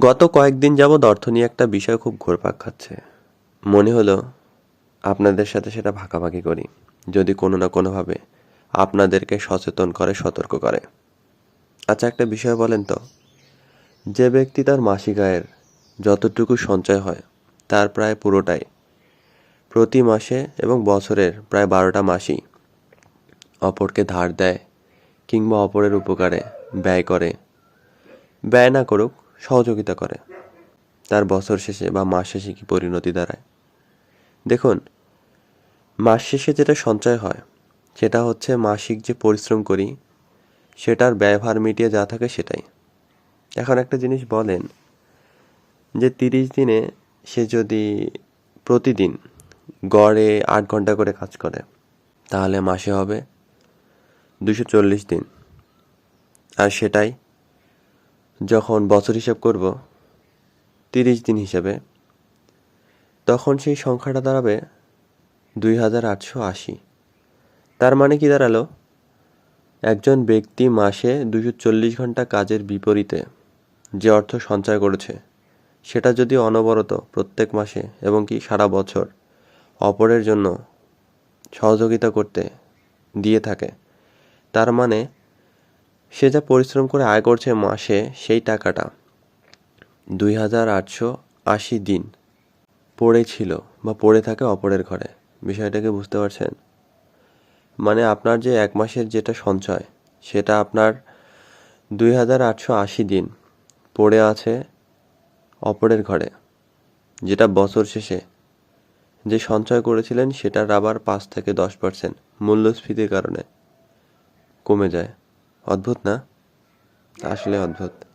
গত কয়েকদিন যাবৎ অর্থ নিয়ে একটা বিষয় খুব ঘোরপাক খাচ্ছে। মনে হলো আপনাদের সাথে সেটা ভাগাভাগি করি। যদি কোনো না কোনোভাবে আপনাদেরকে সচেতন করে, সতর্ক করে। আচ্ছা একটা বিষয় বলেন তো। যে ব্যক্তি তার মাসিক আয়ের যতটুকু সঞ্চয় হয়, তার প্রায় পুরোটাই প্রতি মাসে এবং বছরের প্রায় বারোটা মাসই অপরকে ধার দেয় কিংবা অপরের উপকারে ব্যয় করে। ব্যয় না করুক সহযোগিতা করে। তার বছর শেষে বা মাস শেষে কি পরিণতি দাঁড়ায়? দেখুন, মাস শেষে যেটা সঞ্চয় হয়, সেটা হচ্ছে মাসিক যে পরিশ্রম করি, সেটার ব্যয়ভার মিটিয়ে যা থাকে সেটাই। এখন একটা জিনিস বলেন যে তিরিশ দিনে সে যদি প্রতিদিন গড়ে আট ঘণ্টা করে কাজ করে, তাহলে মাসে হবে দুশো চল্লিশ দিন। আর সেটাই যখন বছর হিসাব করব, তিরিশ দিন হিসাবে, তখন সেই সংখ্যাটা দাঁড়াবে দুই হাজার আটশো আশি। তার মানে কি দাঁড়াল? একজন ব্যক্তি মাসে দুশো চল্লিশ ঘণ্টা কাজের বিপরীতে যে অর্থ সঞ্চয় করেছে, সেটা যদি অনবরত প্রত্যেক মাসে এবং কি সারা বছর অপরের জন্য সহযোগিতা করতে দিয়ে থাকে, তার মানে সে যা পরিশ্রম করে আয় করছে মাসে, সেই টাকাটা দুই হাজার আটশো আশি দিন পড়েছিল বা পড়ে থাকে অপরের ঘরে। বিষয়টাকে বুঝতে পারছেন? মানে আপনার যে এক মাসের যেটা সঞ্চয়, সেটা আপনার দুই হাজার আটশো আশি দিন পড়ে আছে অপরের ঘরে, যেটা বছর শেষে। যে সঞ্চয় করেছিলেন, সেটার আবার পাঁচ থেকে দশ পার্সেন্ট মূল্যস্ফীতির কারণে কমে যায়। অদ্ভুত না? আসলে অদ্ভুত।